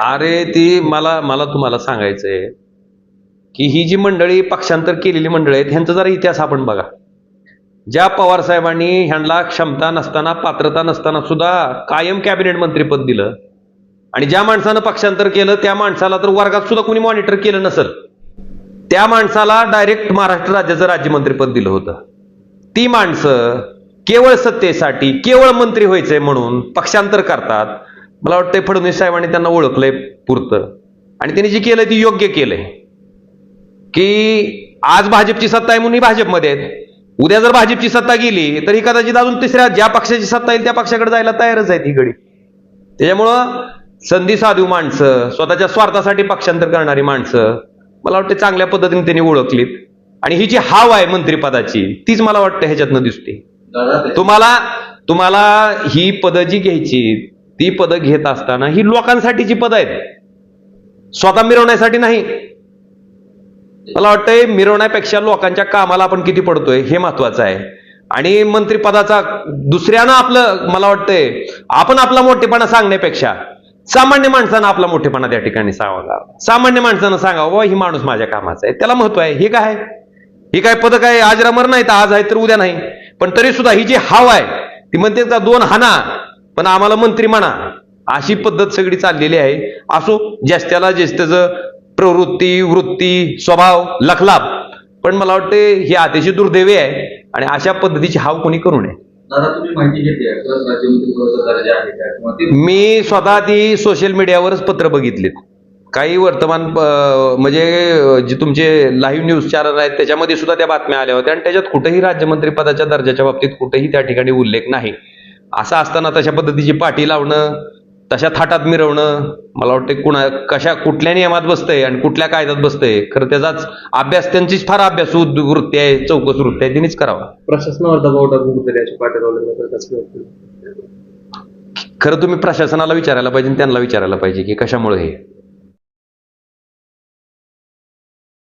अरे ती मला मला तुम्हाला सांगायचंय की ही जी मंडळी पक्षांतर केलेली मंडळी आहेत ह्यांचा जरा इतिहास आपण बघा. ज्या पवार साहेबांनी ह्यांना क्षमता नसताना पात्रता नसताना सुद्धा कायम कॅबिनेट मंत्रीपद दिलं आणि ज्या माणसानं पक्षांतर केलं त्या माणसाला तर वर्गात सुद्धा कोणी मॉनिटर केलं नसल. त्या माणसाला डायरेक्ट महाराष्ट्र राज्याचं राज्यमंत्रीपद दिलं होतं. ती माणसं केवळ सत्तेसाठी केवळ मंत्री व्हायचंय म्हणून पक्षांतर करतात. मला वाटतंय फडणवीस साहेबांनी त्यांना ओळखलंय पुरतं. आणि त्यांनी जे केलंय ते योग्य केलंय. की आज भाजपची सत्ता आहे म्हणून ही भाजपमध्ये आहेत. उद्या जर भाजपची सत्ता गेली तर ही कदाचित अजून तिसऱ्या ज्या पक्षाची सत्ता येईल त्या पक्षाकडे जायला तयारच आहेत ही गडी त्याच्यामुळं संधी साधू माणसं स्वतःच्या स्वार्थासाठी पक्षांतर करणारी माणसं मला वाटतं चांगल्या पद्धतीने त्यांनी ओळखलीत. आणि ही जी हाव आहे मंत्रिपदाची तीच मला वाटतं ह्याच्यातनं दिसते. तुम्हाला तुम्हाला ही पदं जी घ्यायची ती पदं घेत असताना ही लोकांसाठीची पदं आहेत. स्वतः मिरवण्यासाठी नाही. मला वाटतंय मिरवण्यापेक्षा लोकांच्या कामाला आपण किती पडतोय हे महत्वाचं आहे. आणि मंत्रिपदाचा दुसऱ्यानं आपलं मला वाटतंय आपण आपला मोठेपणा सांगण्यापेक्षा सामान्य माणसानं आपला मोठेपणा त्या ठिकाणी सांगावा. सामान्य माणसानं सांगावं "बुवा, ही माणूस माझ्या कामाचा आहे. त्याला महत्त्व आहे. हे काय ही काय पद काय? आज रमर नाही तर आज आहे तर उद्या नाही. पण तरी सुद्धा ही जी हाव आहे ती म्हणते का दोन हाना पण आम्हाला मंत्री म्हणा अशी पद्धत सगळी चाललेली आहे. असो ज्याच्याला ज्येष्ठचं प्रवृत्ती वृत्ती स्वभाव लखलाप. पण मला वाटते ही अतिशय दुर्दैवी आहे आणि अशा पद्धतीची हाव कोणी करू नये. मी स्वतः ती सोशल मीडियावरच पत्र बघितलीत काही वर्तमान म्हणजे जे तुमचे लाईव्ह न्यूज चॅनल आहेत त्याच्यामध्ये सुद्धा त्या बातम्या आल्या होत्या. आणि त्याच्यात कुठेही राज्यमंत्री पदाच्या दर्जाच्या बाबतीत कुठेही त्या ठिकाणी उल्लेख नाही. असं असताना तशा पद्धतीची पाठी लावणं तशा थाटात मिरवणं मला वाटतं कुणा कशा कुठल्या नियमात बसतंय आणि कुठल्या कायद्यात बसतंय खरं त्याचाच अभ्यास त्यांचीच फार अभ्यास वृत्ती आहे चौकस वृत्ती आहे तिनेच करावा. प्रशासनावर दबाव टाकून अशी पाठी खरं तुम्ही प्रशासनाला विचारायला पाहिजे आणि त्यांना विचारायला पाहिजे की कशामुळे हे?